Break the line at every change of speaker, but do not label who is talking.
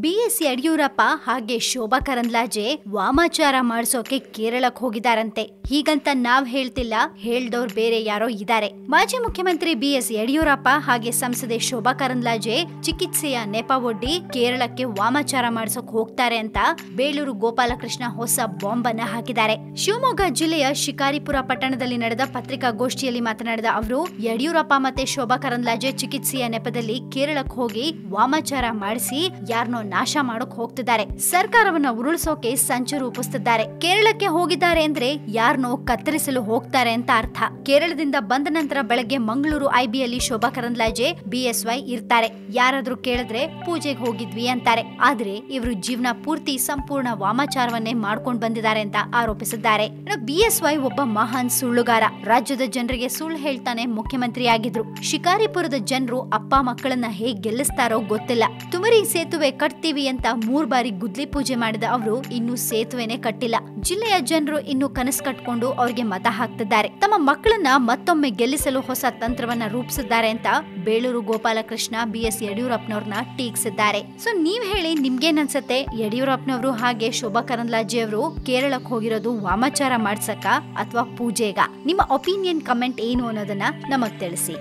BS Yediyurappa ಹಾಗೆ ಶೋಭಾ ಕರಂದ್ಲಾಜೆ ವಾಮಾಚಾರ ಮಾಡಿಸೋಕೆ ಕೇರಳಕ್ಕೆ ಹೋಗಿದಾರಂತೆ ಹೀಗಂತ ನಾವ್ ಹೇಳ್ತಿಲ್ಲ ಹೇಳ್ದವ್ರು ಬೇರೆ ಯಾರೋ ಇದ್ದಾರೆ. ಮಾಜಿ ಮುಖ್ಯಮಂತ್ರಿ ಬಿಎಸ್ ಯಡಿಯೂರಪ್ಪ ಹಾಗೆ ಸಂಸದೆ ಶೋಭಾ ಕರಂದ್ಲಾಜೆ ಚಿಕಿತ್ಸೆಯ ನೆಪ ಒಡ್ಡಿ ಕೇರಳಕ್ಕೆ ವಾಮಾಚಾರ ಮಾಡಿಸೋಕ್ ಹೋಗ್ತಾರೆ ಅಂತ ಬೇಲೂರು ಗೋಪಾಲಕೃಷ್ಣ ಹೊಸ ಬಾಂಬ್ ಅನ್ನ ಹಾಕಿದ್ದಾರೆ. ಶಿವಮೊಗ್ಗ ಜಿಲ್ಲೆಯ ಶಿಕಾರಿಪುರ ಪಟ್ಟಣದಲ್ಲಿ ನಡೆದ ಪತ್ರಿಕಾಗೋಷ್ಠಿಯಲ್ಲಿ ಮಾತನಾಡಿದ ಅವರು, ಯಡಿಯೂರಪ್ಪ ಮತ್ತೆ ಶೋಭಾ ಕರಂದ್ಲಾಜೆ ಚಿಕಿತ್ಸೆಯ ನೆಪದಲ್ಲಿ ಕೇರಳಕ್ಕೆ ಹೋಗಿ ವಾಮಾಚಾರ ಮಾಡಿಸಿ ಯಾರನ್ನೋ ನಾಶ ಮಾಡೋಕ್ ಹೋಗ್ತಿದ್ದಾರೆ. ಸರ್ಕಾರವನ್ನ ಉರುಳಿಸೋಕೆ ಸಂಚು ರೂಪಿಸುತ್ತಿದ್ದಾರೆ ಕೇರಳಕ್ಕೆ ಹೋಗಿದ್ದಾರೆ ಅಂದ್ರೆ ಯಾರನ್ನೋ ಕತ್ತರಿಸಲು ಹೋಗ್ತಾರೆ ಅಂತ ಅರ್ಥ. ಕೇರಳದಿಂದ ಬಂದ ನಂತರ ಬೆಳಗ್ಗೆ ಮಂಗಳೂರು ಐಬಿಯಲ್ಲಿ ಶೋಭಾ ಕರಂದ್ಲಾಜೆ, ಬಿಎಸ್ವೈ ಇರ್ತಾರೆ. ಯಾರಾದ್ರೂ ಕೇಳಿದ್ರೆ ಪೂಜೆಗೆ ಹೋಗಿದ್ವಿ ಅಂತಾರೆ. ಆದ್ರೆ ಇವರು ಜೀವನ ಪೂರ್ತಿ ಸಂಪೂರ್ಣ ವಾಮಾಚಾರವನ್ನೇ ಮಾಡ್ಕೊಂಡ್ ಬಂದಿದ್ದಾರೆ ಅಂತ ಆರೋಪಿಸಿದ್ದಾರೆ. ಬಿಎಸ್ವೈ ಒಬ್ಬ ಮಹಾನ್ ಸುಳ್ಳುಗಾರ. ರಾಜ್ಯದ ಜನರಿಗೆ ಸುಳ್ಳು ಹೇಳ್ತಾನೆ ಮುಖ್ಯಮಂತ್ರಿ ಆಗಿದ್ರು ಶಿಕಾರಿಪುರದ ಜನರು ಅಪ್ಪ ಮಕ್ಕಳನ್ನ ಹೇಗ್ ಗೆಲ್ಲಿಸ್ತಾರೋ ಗೊತ್ತಿಲ್ಲ. ತುಮರಿ ಸೇತುವೆ ಕಟ್ತೀವಿ ಅಂತ ಮೂರ್ ಬಾರಿ ಗುದ್ಲಿ ಪೂಜೆ ಮಾಡಿದ ಅವರು ಇನ್ನು ಸೇತುವೆನೆ ಕಟ್ಟಿಲ್ಲ. ಜಿಲ್ಲೆಯ ಜನರು ಇನ್ನು ಕನಸು ಕಟ್ಕೊಂಡು ಅವ್ರಿಗೆ ಮತ ಹಾಕ್ತಿದ್ದಾರೆ. ತಮ್ಮ ಮಕ್ಕಳನ್ನ ಮತ್ತೊಮ್ಮೆ ಗೆಲ್ಲಿಸಲು ಹೊಸ ತಂತ್ರವನ್ನ ರೂಪಿಸಿದ್ದಾರೆ ಅಂತ ಬೇಳೂರು ಗೋಪಾಲಕೃಷ್ಣ ಬಿ ಎಸ್ ಯಡಿಯೂರಪ್ಪನವ್ರನ್ನ ಟೀಕಿಸಿದ್ದಾರೆ. ಸೊ ನೀವ್ ಹೇಳಿ ನಿಮ್ಗೇನ್ ಅನ್ಸತ್ತೆ ಯಡಿಯೂರಪ್ಪನವರು ಹಾಗೆ ಶೋಭಾ ಕರಂದ್ಲಾಜೆ ಅವರು ಕೇರಳಕ್ಕೆ ಹೋಗಿರೋದು ವಾಮಾಚಾರ ಮಾಡ್ಸಕ ಅಥವಾ ಪೂಜೆಗ? ನಿಮ್ಮ ಒಪಿನಿಯನ್ ಕಮೆಂಟ್ ಏನು ಅನ್ನೋದನ್ನ ನಮಗ್ ತಿಳಿಸಿ.